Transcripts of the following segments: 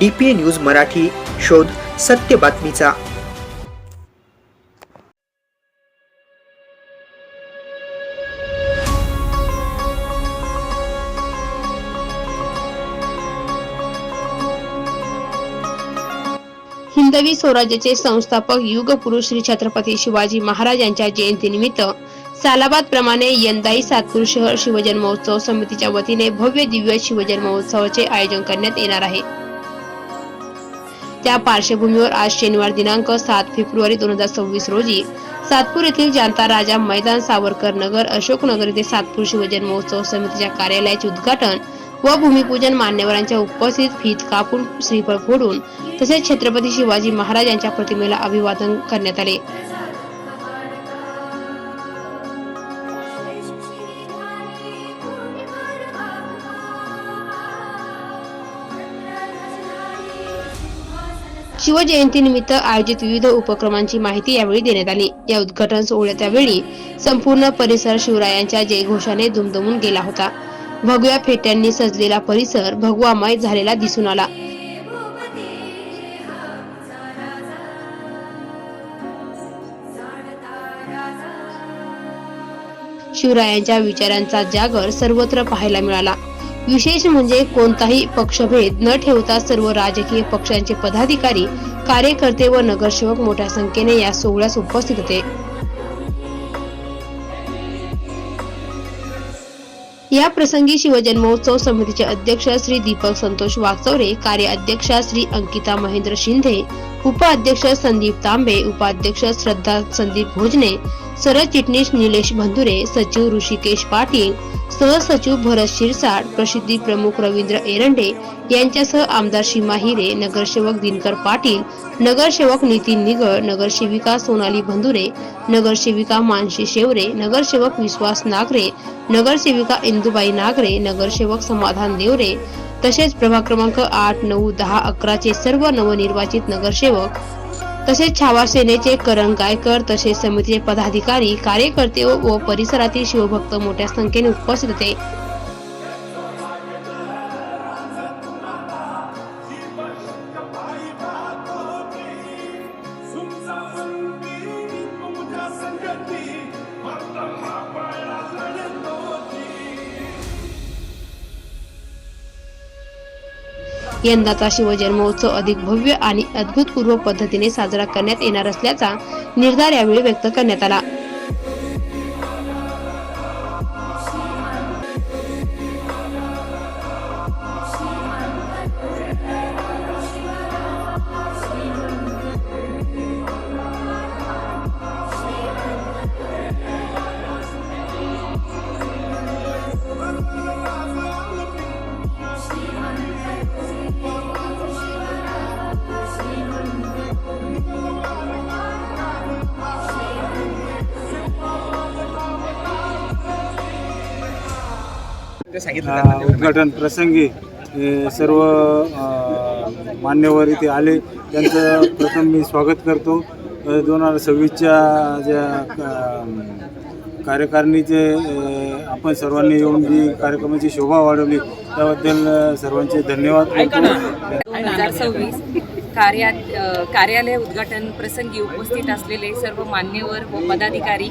DP news Marathi शोध सत्य बातमीचा. हिंदवी स्वराज्याचे संस्थापक युगपुरुष श्री छत्रपती शिवाजी महाराज यांच्या जयंतीनिमित्त सालाबाद प्रमाणे यंदाही सातपूर शहर शिवजन्मोत्सव समितीच्या वतीने भव्य दिव्य शिवजन्मोत्सवाचे आयोजन करण्यात येणार आहे. त्या पार्श्वभूमीवर आज शनिवार दिनांक सात फेब्रुवारी दोन हजार सव्वीस रोजी सातपूर येथील जनता राजा मैदान सावरकर नगर अशोकनगर येथे सातपूर शिवजन्मोत्सव समितीच्या कार्यालयाचे उद्घाटन व भूमिपूजन मान्यवरांच्या उपस्थित फीत कापून श्रीफळ फोडून तसेच छत्रपती शिवाजी महाराज यांच्या प्रतिमेला अभिवादन करण्यात आले. शिवजयंतीनिमित्त आयोजित विविध उपक्रमांची माहिती यावेळी देण्यात आली. या उद्घाटन सोहळ्याच्या वेळी संपूर्ण परिसर शिवरायांच्या जयघोषाने दुमदुमून गेला होता. भगव्या फेट्यांनी सजलेला परिसर भगवामय झालेला दिसून आला. शिवरायांच्या विचारांचा जागर सर्वत्र पाहायला मिळाला. विशेष म्हणजे कोणताही पक्षभेद न ठेवता सर्व राजकीय पक्षांचे पदाधिकारी कार्यकर्ते व नगरसेवक मोठ्या संख्येने या सोहळ्यास उपस्थित होते. या प्रसंगी शिवजन्मोत्सव समितीचे अध्यक्ष श्री दीपक संतोष वाचवरे कार्य अध्यक्ष श्री अंकिता महेंद्र शिंदे उपाध्यक्ष संदीप तांबे उपाध्यक्ष श्रद्धा संदीप भोजने सरचिटणीस निलेश भंधुरे सचिव ऋषिकेश पाटील सहसचिव भरत शिरसाट प्रसिद्धी प्रमुख रवींद्र एरंडे यांच्यासह आमदार सीमा हिरे नगरसेवक दिनकर पाटील नगरसेवक नितीन निगळ नगरसेविका सोनाली भंदुरे नगरसेविका मानसी शेवरे नगरसेवक विश्वास नागरे नगरसेविका इंदुबाई नागरे नगरसेवक समाधान देवरे तसेच प्रभाग क्रमांक आठ नऊ दहा अकराचे सर्व नवनिर्वाचित नगरसेवक तसेच छावा सेनेचे करण गायकर तसेच समितीचे पदाधिकारी कार्यकर्ते व व परिसरातील शिवभक्त मोठ्या संख्येने उपस्थित होते. यंदाचा शिवजन्मोत्सव अधिक भव्य आणि अद्भुतपूर्व पद्धतीने साजरा करण्यात येणार असल्याचा निर्धार यावेळी व्यक्त करण्यात आला. अ, उद्घाटन प्रसंगी सर्व मान्यवर इथे आले. त्यांचं प्रथम मी स्वागत करतो. दोन हजार सव्वीसच्या ज्या कार्यकारिणीचे आपण सर्वांनी येऊन जी कार्यक्रमाची शोभा वाढवली त्याबद्दल सर्वांचे धन्यवाद दोन हजार सव्वीस कार्या कार्यालय उद्घाटन प्रसंगी उपस्थित असलेले सर्व मान्यवर व पदाधिकारी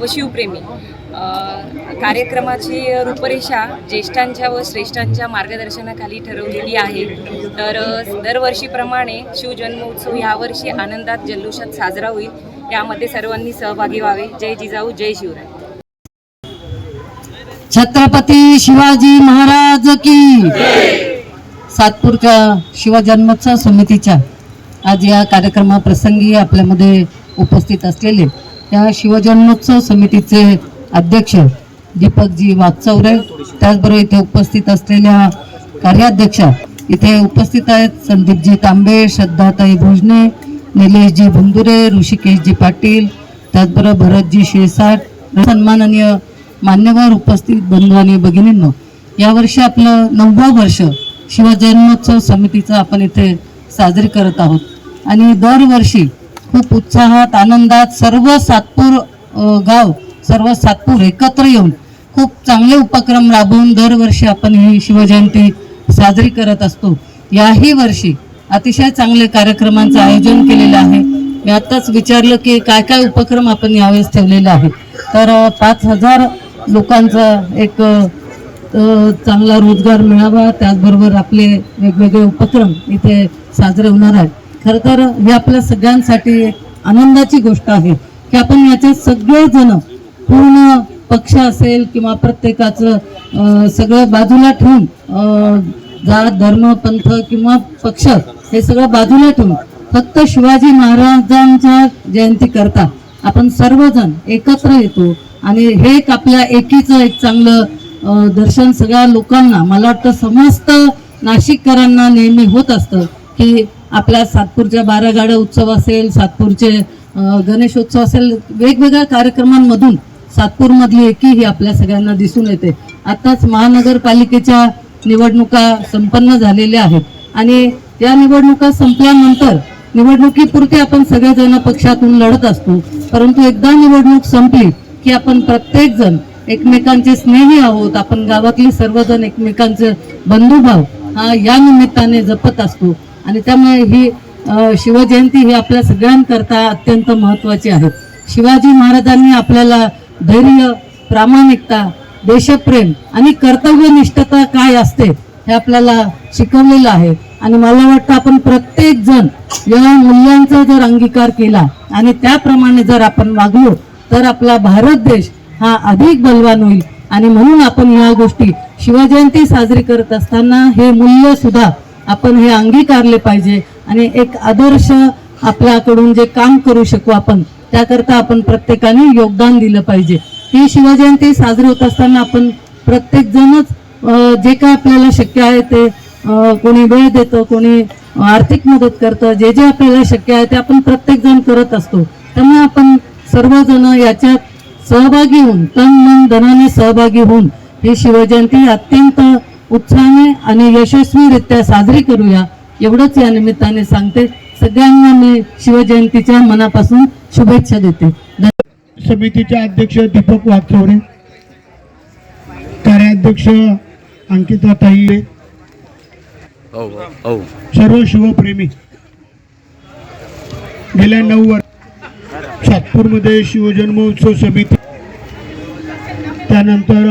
व शिवप्रेमी. कार्यक्रमाची रूपरेषा ज्येष्ठांच्या व श्रेष्ठांच्या मार्गदर्शनाखाली ठरवलेली आहे. तर दरवर्षीप्रमाणे शिवजन्मोत्सव यावर्षी आनंदात जल्लोषात साजरा होईल. यामध्ये सर्वांनी सहभागी व्हावे. जय जिजाऊ जय शिवराय. छत्रपती शिवाजी महाराज की सातपूरच्या शिवजन्मोत्सव समितीच्या आज या कार्यक्रमाप्रसंगी आपल्यामध्ये उपस्थित असलेले या शिवजन्मोत्सव समितीचे अध्यक्ष दीपकजी वागचौरे त्याचबरोबर इथे उपस्थित असलेल्या कार्याध्यक्षा इथे उपस्थित आहेत संदीपजी तांबे श्रद्धाताई भोजने निलेशजी भुंदुरे ऋषिकेशजी पाटील त्याचबरोबर भरतजी शिरसाट सन्माननीय मान्यवर उपस्थित बंधू आणि भगिनींनो यावर्षी आपलं नववं वर्ष शिवजन्मोत्सव समितीचं आपण इथे साजरी करत आहोत. आणि दरवर्षी खूप उत्साहात आनंदात सर्व सातपूर गाव सर्व सातपूर एकत्र येऊन खूप चांगले उपक्रम राबवून दरवर्षी आपण ही शिवजयंती साजरी करत असतो. याही वर्षी अतिशय चांगले कार्यक्रमांचं आयोजन केलेलं आहे. मी आत्ताच विचारलं की काय काय उपक्रम आपण यावेळेस ठेवलेला आहे तर पाच हजार लोकांचा एक चांगला रोजगार मिळावा त्याचबरोबर आपले वेगवेगळे उपक्रम इथे साजरे होणार आहेत. खरं तर हे आपल्या सगळ्यांसाठी एक आनंदाची गोष्ट आहे की आपण याचे सगळेजण पूर्ण पक्ष असेल किंवा प्रत्येकाचं सगळं बाजूला ठेवून जात धर्म पंथ किंवा पक्ष हे सगळं बाजूला ठेवून फक्त शिवाजी महाराजांच्या जयंती करता आपण सर्वजण एकत्र येतो. आणि हे एक आपल्या एकीचं एक चांगलं दर्शन सगळ्या लोकांना मला वाटतं समस्त नाशिककरांना नेहमी होत असतं की आपल्या सातपूरच्या बारागाड्या उत्सव असेल सातपूरचे गणेशोत्सव असेल वेगवेगळ्या कार्यक्रमांमधून सातपूरमधली एकी ही आपल्या सगळ्यांना दिसून येते. आताच महानगरपालिकेच्या निवडणुका संपन्न झालेल्या आहेत. आणि या निवडणुका संपल्यानंतर निवडणुकीपुरती आपण सगळेजण पक्षातून लढत असतो. परंतु एकदा निवडणूक संपली की आपण प्रत्येकजण एकमेकांचे स्नेही आहोत. आपण गावातली सर्वजण एकमेकांचे बंधुभाव हा या निमित्ताने जपत असतो. आणि त्यामुळे ही शिवजयंती ही आपल्या सगळ्यांकरता अत्यंत महत्त्वाची आहे. शिवाजी महाराजांनी आपल्याला धैर्य प्रामाणिकता देशप्रेम आणि कर्तव्यनिष्ठता काय असते हे आपल्याला शिकवलेलं आहे. आणि मला वाटतं आपण प्रत्येक जण या मूल्यांचा जर अंगीकार केला आणि त्याप्रमाणे जर आपण वागलो तर आपला भारत देश हा अधिक बलवान होईल. आणि म्हणून आपण या गोष्टी शिवजयंती साजरी करत असताना हे मूल्य सुद्धा आपण हे अंगीकारले पाहिजे आणि एक आदर्श आपल्याकडून जे काम करू शकू आपण त्याकरता आपण प्रत्येकाने योगदान दिलं पाहिजे. ही शिवजयंती साजरी होत असताना आपण प्रत्येकजणच जे काय आपल्याला शक्य आहे ते कोणी वेळ देतं कोणी आर्थिक मदत करतं जे जे आपल्याला शक्य आहे ते आपण प्रत्येकजण करत असतो. त्यामुळे आपण सर्वजण याच्यात सहभागी होऊन तन मन धनाने सहभागी होऊन ही शिवजयंती अत्यंत उत्साहाने आणि यशस्वीरित्या साजरी करूया. एवढंच या निमित्ताने सांगते. सगळ्यांना मी शिवजयंतीच्या मनापासून शुभेच्छा देते. समितीचे अध्यक्ष दीपक वागचौरे कार्याध्यक्ष अंकिता ताई हो हो. सर्व शिवप्रेमी. गेल्या नऊ वर्ष सातपूरमध्ये शिवजन्मोत्सव समिती. त्यानंतर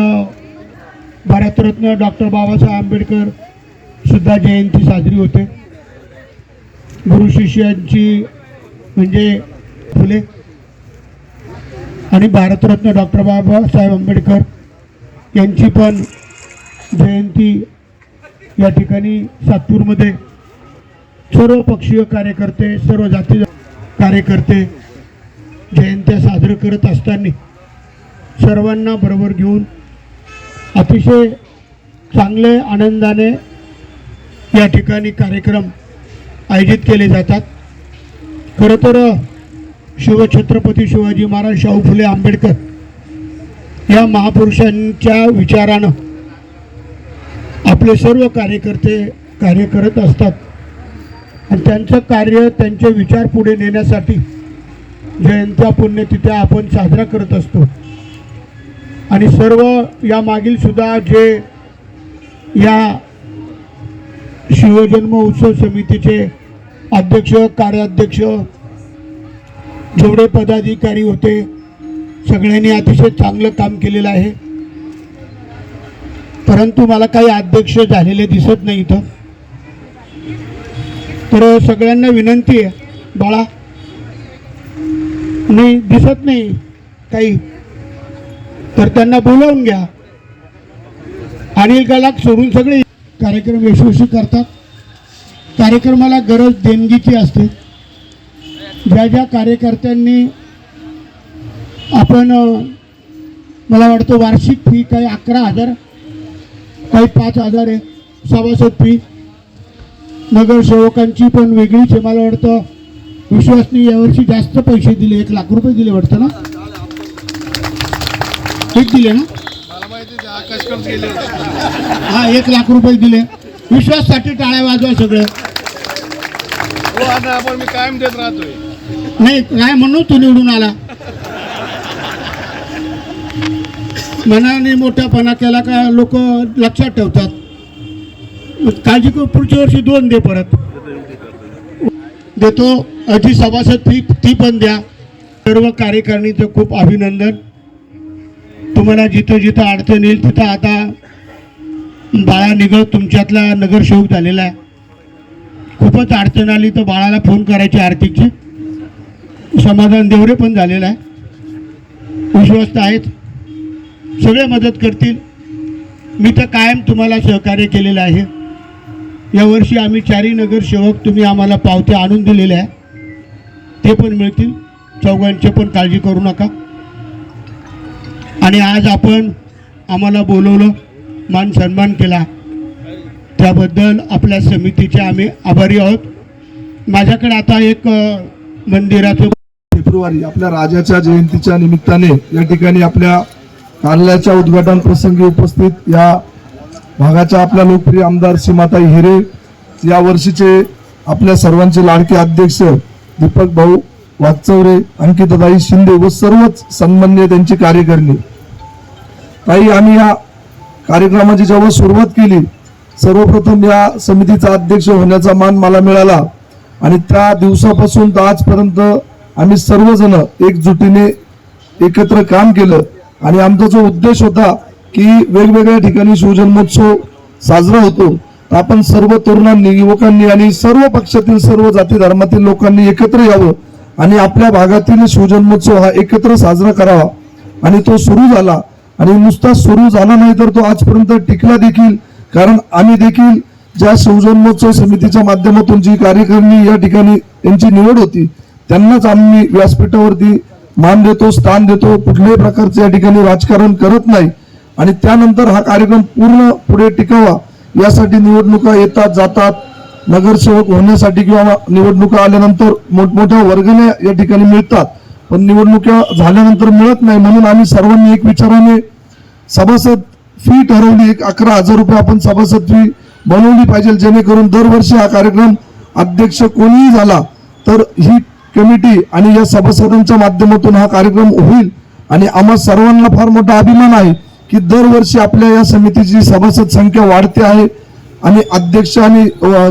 भारतरत्न डॉक्टर बाबासाहेब आंबेडकर सुद्धा जयंती साजरी होते. गुरु शिष्यांची म्हणजे फुले. आणि भारतरत्न डॉक्टर बाबासाहेब आंबेडकर यांची पण जयंती या ठिकाणी सातपूरमध्ये सर्व पक्षीय कार्यकर्ते सर्व जाती कार्यकर्ते जयंत्या साजरं करत असताना सर्वांना बरोबर घेऊन अतिशय चांगले आनंदाने या ठिकाणी कार्यक्रम आयोजित केले जातात. खरं तर शिवछत्रपती शिवाजी महाराज शाहू फुले आंबेडकर या महापुरुषांच्या विचारानं आपले सर्व कार्यकर्ते कार्य करत असतात. आणि त्यांचं कार्य त्यांचे विचार पुढे नेण्यासाठी जयंत्या पुण्यतिथ्या आपण साजरा करत असतो. आणि सर्व या मागील सुद्धा जे या शिवजन्म उत्सव समितीचे अध्यक्ष कार्याध्यक्ष जेवढे पदाधिकारी होते सगळ्यांनी अतिशय चांगलं काम केलेलं आहे. परंतु मला काही अध्यक्ष झालेले दिसत नाही इथं. तर सगळ्यांना विनंती आहे बाळा. नाही दिसत नाही काही. तर त्यांना बोलावून घ्या. अनिल गलाक सोडून सगळे कार्यक्रम यशस्वी करतात. कार्यक्रमाला गरज देणगीची असते. ज्या ज्या कार्यकर्त्यांनी आपण मला वाटतं वार्षिक फी काही अकरा हजार काही पाच हजार आहे सभासद फी. नगरसेवकांची पण वेगळीच आहे. मला वाटतं विश्वासनी यावर्षी जास्त पैसे दिले एक लाख रुपये दिले वाटतं ना? एक दिले ना? हा एक लाख रुपये दिले. विश्वाससाठी टाळ्या वाजवा सगळं. आपण मी कायम देत राहतोय. नाही काय म्हणून तू निवडून आला. मनाने मोठ्यापणा केला का लोक लक्षात ठेवतात. काळजी करू पुढच्या वर्षी दोन दे परत. देतो. अधी सभासद फी ती पण द्या. सर्व कार्यकारिणीचं खूप अभिनंदन. मला जिथं जिथं अडचण येईल तिथं आता बाळा निघत तुमच्यातला नगरसेवक झालेला आहे. खूपच अडचण आली तर बाळाला फोन करायची आर्थिकची. समाधान देवरे पण झालेला आहे. विश्वस्त आहेत. सगळे मदत करतील. मी तर कायम तुम्हाला सहकार्य केलेलं आहे. यावर्षी आम्ही चारी नगरसेवक तुम्ही आम्हाला पावत्या आणून दिलेल्या आहे. ते पण मिळतील. चौघांचे पण काळजी करू नका. आणि आज आपण आम्हाला बोलवलं मान सन्मान केला. त्याबद्दल आपल्या समितीचे आम्ही आभारी आहोत. माझ्याकडे आता एक मंदिराचं फेब्रुवारी आपल्या राजाच्या जयंतीच्या निमित्ताने या ठिकाणी आपल्या कार्यालयाच्या उद्घाटन प्रसंगी उपस्थित या भागाच्या आपल्या लोकप्रिय आमदार सीमाताई हिरे या वर्षीचे आपल्या सर्वांचे लाडके अध्यक्ष दीपक भाऊ वाचवरे अंकिताताई शिंदे व सर्वच सन्मान्य त्यांची कार्यकर्णी. ताई आम्ही या कार्यक्रमाची जेव्हा सुरुवात केली सर्वप्रथम या समितीचा अध्यक्ष होण्याचा मान मला मिळाला आणि त्या दिवसापासून तर आजपर्यंत आम्ही सर्वजण एकजुटीने एकत्र काम केलं. आणि आमचा जो उद्देश होता की वेगवेगळ्या ठिकाणी शिवजन्मोत्सव साजरा होतो तर आपण सर्व तरुणांनी युवकांनी आणि सर्व पक्षातील सर्व जाती धर्मातील लोकांनी एकत्र यावं. आणि आपल्या भागातील शिवजन्मोत्सव हा एकत्र साजरा करावा. आणि तो सुरू झाला. आणि नुसता सुरू झाला नाही तर तो आजपर्यंत टिकला देखील. कारण आम्ही देखील ज्या शिवजन्मोत्सव समितीच्या माध्यमातून जी कार्यकारिणी या ठिकाणी यांची निवड होती त्यांनाच आम्ही व्यासपीठावरती मान देतो स्थान देतो. कुठल्याही प्रकारचं या ठिकाणी राजकारण करत नाही. आणि त्यानंतर हा कार्यक्रम पूर्ण पुढे टिकावा यासाठी निवडणुका येतात जातात. नगरसेवक होण्यासाठी किंवा निवडणुका आल्यानंतर मोठमोठ्या वर्गण्या या ठिकाणी मिळतात. पण निवडणुका झाल्यानंतर मिळत नाही म्हणून आम्ही सर्वांनी एक विचाराने सभासद फी ठरवली एक अकरा हजार रुपये आपण सभासद फी बनवली पाहिजे जेणेकरून दरवर्षी हा कार्यक्रम अध्यक्ष कोणीही झाला तर ही कमिटी आणि या सभासदांच्या माध्यमातून हा कार्यक्रम होईल. आणि आम्हा सर्वांना फार मोठा अभिमान आहे की दरवर्षी आपल्या या समितीची सभासद संख्या वाढते आहे. आणि अध्यक्ष आणि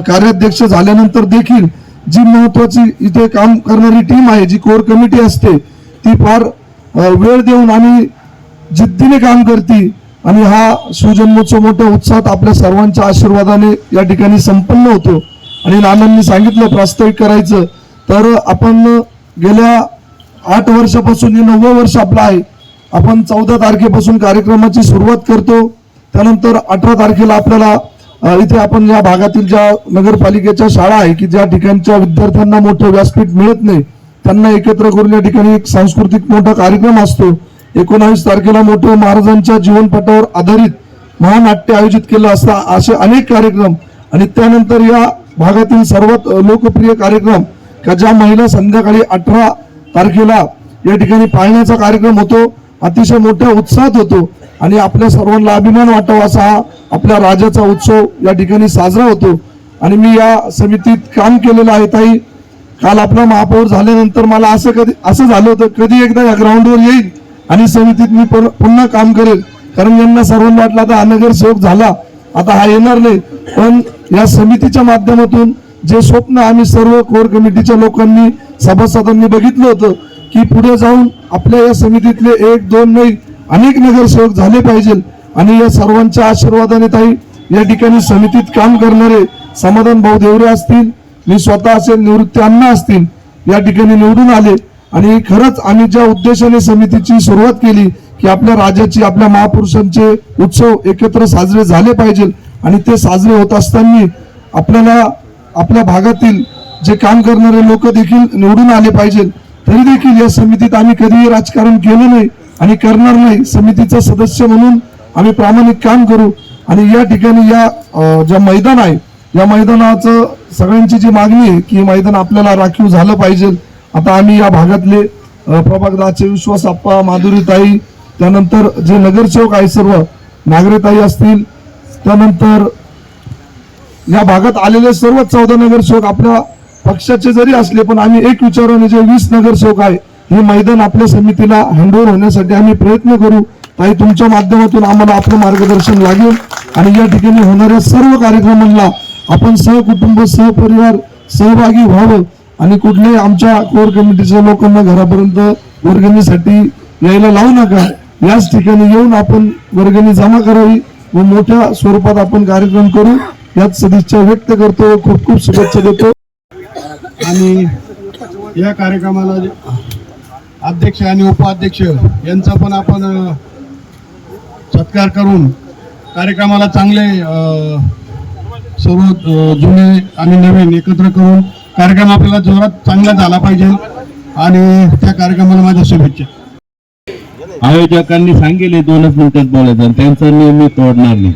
कार्याध्यक्ष झाल्यानंतर देखील जी महत्वाची इथे काम करणारी टीम आहे जी कोर कमिटी असते ती फार वेळ देऊन आणि जिद्दीने काम करते. आणि हा सुजन्मोत्सव मोठ्या उत्साहात आपल्या सर्वांच्या आशीर्वादाने या ठिकाणी संपन्न होतो. आणि नानांनी सांगितलं प्रास्ताविक करायचं. तर आपण गेल्या आठ वर्षापासून जे नववं वर्ष आपलं आहे आपण चौदा तारखेपासून कार्यक्रमाची सुरुवात करतो. त्यानंतर अठरा तारखेला आपल्याला इथे आपण या भागातील ज्या नगरपालिकेच्या शाळा आहे की ज्या ठिकाणच्या विद्यार्थ्यांना मोठं व्यासपीठ मिळत नाही त्यांना एकत्र करून या ठिकाणी एक सांस्कृतिक मोठा कार्यक्रम असतो. एकोणावीस तारखेला मोठं महाराजांच्या जीवनपटावर आधारित महानाट्य आयोजित केलं असता असे अनेक कार्यक्रम आणि त्यानंतर या भागातील सर्वात लोकप्रिय कार्यक्रम का ज्या महिला संध्याकाळी अठरा तारखेला या ठिकाणी पाहण्याचा कार्यक्रम होतो अतिशय मोठ्या उत्साहात होतो. आणि आपल्या सर्वांना अभिमान वाटावा असा हा आपल्या राजाचा उत्सव या ठिकाणी साजरा होतो. आणि मी या समितीत काम केलेलं आहे ताई. काल आपला महापौर झाल्यानंतर मला असं कधी असं झालं होतं कधी एकदा या ग्राउंडवर येईल आणि समितीत मी पुन्हा काम करेल. कारण यांना सर्वांना वाटलं आता हा नगरसेवक झाला. आता हा येणार नाही. पण या समितीच्या माध्यमातून जे स्वप्न आम्ही सर्व कोर कमिटीच्या लोकांनी सभासदांनी बघितलं होतं की पुढे जाऊन आपल्या या समितीतले एक दोन नाही अनेक नगरसेवक झाले पाहिजे. आणि या सर्वांच्या आशीर्वादाने ताई या ठिकाणी समितीत काम करणारे समाधान भाऊ देवरे असतील मी स्वतः असेल निवृत्ती अण्णा असतील या ठिकाणी निवडून आले. आणि खरंच आम्ही ज्या उद्देशाने समितीची सुरुवात केली की आपल्या राजाची आपल्या महापुरुषांचे उत्सव एकत्र साजरे झाले पाहिजे. आणि ते साजरे होत असताना आपल्याला आपल्या भागातील जे काम करणारे लोक देखील निवडून आले पाहिजे. तरी देखील या समितीत आम्ही कधीही राजकारण केलं नाही. आणि करणार नाही समितीचा सदस्य म्हणून आम्ही प्रामाणिक काम करू. आणि या ठिकाणी या ज्या मैदान आहे या मैदानाचं सगळ्यांची जी मागणी आहे की मैदान आपल्याला राखीव झालं पाहिजे. आता आम्ही या भागातले प्रभागदाचे विश्वास आप्पा माधुरीताई त्यानंतर जे नगरसेवक आहे सर्व नागरेताई असतील त्यानंतर या भागात आलेले सर्व चौदा नगरसेवक आपल्या पक्षाचे जरी असले पण आम्ही एक विचाराने जे वीस नगरसेवक आहे हे मैदान आपल्या समितीला हँडओव्हर होण्यासाठी आम्ही प्रयत्न करू. ताई तुमच्या माध्यमातून आम्हाला आपलं मार्गदर्शन लागेल आणि या ठिकाणी होणाऱ्या सर्व कार्यक्रमांना आपण सहकुटुंब सहपरिवार सहभागी व्हावं आणि कुठल्याही आमच्या कोर कमिटीच्या लोकांना घरापर्यंत वर्गणीसाठी यायला लावू नका. याच ठिकाणी येऊन आपण वर्गणी जमा करावी व मोठ्या स्वरूपात आपण कार्यक्रम करू. यात सदिच्छा व्यक्त करतो खूप खूप शुभेच्छा देतो. आणि या कार्यक्रमाला अध्यक्ष आणि उपाध्यक्ष यांचा पण आपण सत्कार करून कार्यक्रमाला चांगले सर्व जुने आणि नवीन एकत्र करून कार्यक्रम आपल्याला जोरात चांगला झाला पाहिजे आणि त्या कार्यक्रमाला माझ्या शुभेच्छा. आयोजकांनी सांगितले दोनच मिनिटात बोलायचं आणि त्यांचा नियम मी तोडणार नाही.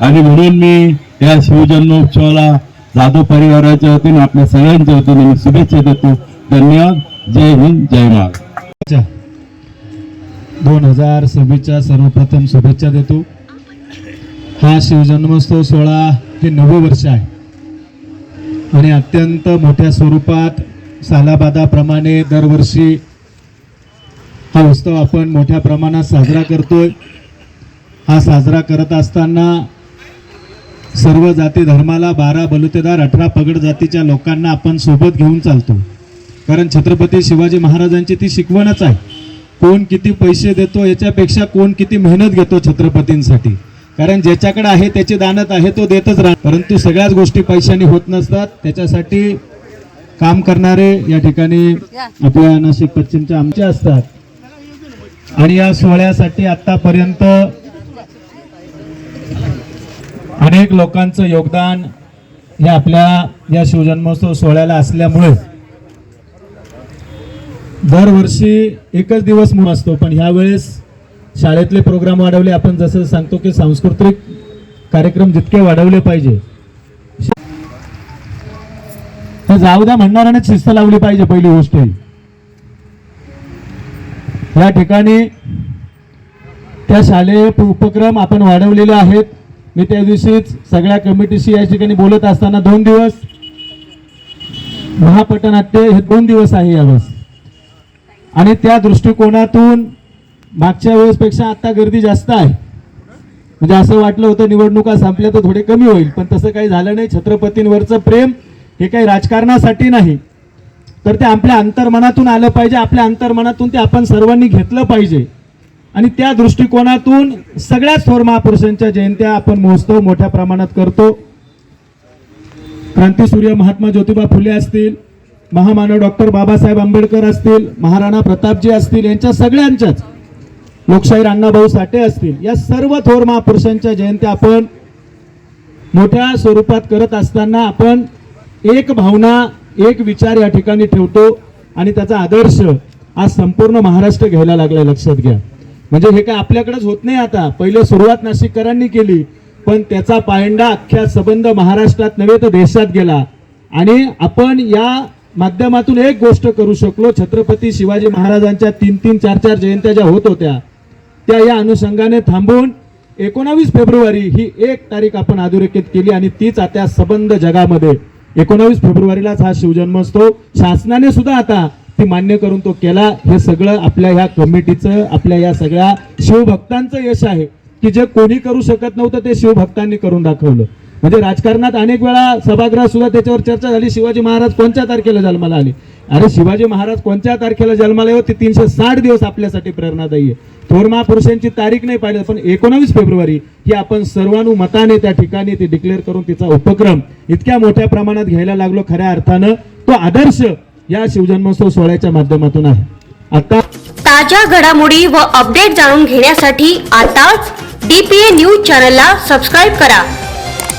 आणि म्हणून मी या शिवजन्मोत्सवाला जाधव परिवाराच्या वतीने आपल्या सगळ्यांच्या वतीने मी शुभेच्छा देतो. धन्यवाद. जय हिंद जय महाराज दोन हजार सव्वीसच्या सर्वप्रथम शुभेच्छा देतो. हा शिवजन्मोत्सव सोहळा हे नवं वर्ष आहे. आणि अत्यंत मोठ्या स्वरूपात सालाबादाप्रमाणे दरवर्षी हा उत्सव आपण मोठ्या प्रमाणात साजरा करतोय. हा साजरा करत असताना सर्व जाती धर्माला बारा बलुतेदार अठरा पगड जातीच्या लोकांना आपण सोबत घेऊन चालतो कारण छत्रपती शिवाजी महाराजांची ती शिकवणच आहे. कोण किती पैसे देतो याच्यापेक्षा कोण किती मेहनत घेतो छत्रपतींसाठी. कारण ज्याच्याकडे आहे त्याची दानत आहे तो देतच राहणार. परंतु सगळ्याच गोष्टी पैशाने होत नसतात. त्याच्यासाठी काम करणारे या ठिकाणी आपल्या नाशिक पश्चिमच्या आमचे असतात. आणि या सोहळ्यासाठी आतापर्यंत अनेक लोकांचं योगदान हे आपल्या या शिवजन्मोत्सव सोहळ्याला असल्यामुळे दरवर्षी एकच दिवस म्हणून असतो पण ह्यावेळेस शाळेतले प्रोग्राम वाढवले. आपण जसं सांगतो की सांस्कृतिक कार्यक्रम जितके वाढवले पाहिजे तर जाऊ द्या म्हणणाऱ्याने शिस्त लावली पाहिजे पहिली गोष्ट ही. या ठिकाणी त्या शालेय उपक्रम आपण वाढवलेले आहेत. मी त्या दिवशीच सगळ्या कमिटीशी या ठिकाणी बोलत असताना दोन दिवस महापटनाट्य हे दोन दिवस आहे यावेळेस. आणि त्या दृष्टिकोनातून मागच्या वेळेसपेक्षा आत्ता गर्दी जास्त आहे. म्हणजे असं वाटलं होतं निवडणुका संपल्या तर थोडे कमी होईल पण तसं काही झालं नाही. छत्रपतींवरचं प्रेम हे काही राजकारणासाठी नाही. तर ते आपल्या अंतर्मनातून आलं पाहिजे. आपल्या अंतर्मनातून ते आपण सर्वांनी घेतलं पाहिजे. आणि त्या दृष्टिकोनातून सगळ्याच थोर महापुरुषांच्या जयंत्या आपण महोत्सव मोठ्या प्रमाणात करतो. क्रांतीसूर्य महात्मा ज्योतिबा फुले असतील महामानव डॉक्टर बाबासाहेब आंबेडकर असतील महाराणा प्रतापजी असतील यांच्या सगळ्यांच्याच लोकशाहीर अण्णाभाऊ साठे असतील या सर्व थोर महापुरुषांच्या जयंत्या आपण मोठ्या स्वरूपात करत असताना आपण एक भावना एक विचार या ठिकाणी ठेवतो आणि त्याचा आदर्श आज संपूर्ण महाराष्ट्र घ्यायला लागलाय लक्षात घ्या. म्हणजे हे काय आपल्याकडेच होत नाही आता. पहिले सुरुवात नाशिककरांनी केली पण त्याचा पायंडा अख्ख्या संबंध महाराष्ट्रात नव्हे तर देशात गेला. आणि आपण या माध्यमातून एक गोष्ट करू शकलो. छत्रपती शिवाजी महाराजांच्या तीन तीन चार चार जयंत्या ज्या होत होत्या त्या या अनुषंगाने थांबवून एकोणावीस फेब्रुवारी ही एक तारीख आपण अधोरेखित केली आणि तीच आता सबंध जगामध्ये. एकोणावीस फेब्रुवारीलाच हा शिवजन्मोत्सव शासनाने सुद्धा आता ती मान्य करून तो केला. हे सगळं आपल्या ह्या कमिटीचं आपल्या या सगळ्या शिवभक्तांचं यश आहे की जे कोणी करू शकत नव्हतं ते शिवभक्तांनी करून दाखवलं. म्हणजे राजकारणात अनेक वेळा सभागृहात सुद्धा त्याच्यावर चर्चा झाली. शिवाजी महाराज कोणत्या तारखेला जन्माला आले? अरे शिवाजी महाराज कोणत्या तारखेला जन्माला येऊ ते तीनशे साठ दिवस आपल्यासाठी प्रेरणादायी आहे. थोर महापुरुषांची तारीख नाही पाहिजे पण एकोणावीस फेब्रुवारी ही आपण सर्वानुमताने त्या ठिकाणी ती डिक्लेअर करून तिचा उपक्रम इतक्या मोठ्या प्रमाणात घ्यायला लागलो खऱ्या अर्थानं. तो आदर्श या शिवजन्मोत्सव सोहळ्याच्या माध्यमातून आहे. आता ताज्या घडामोडी व अपडेट जाणून घेण्यासाठी आताच डीपीए न्यूज चॅनलला सबस्क्राईब करा.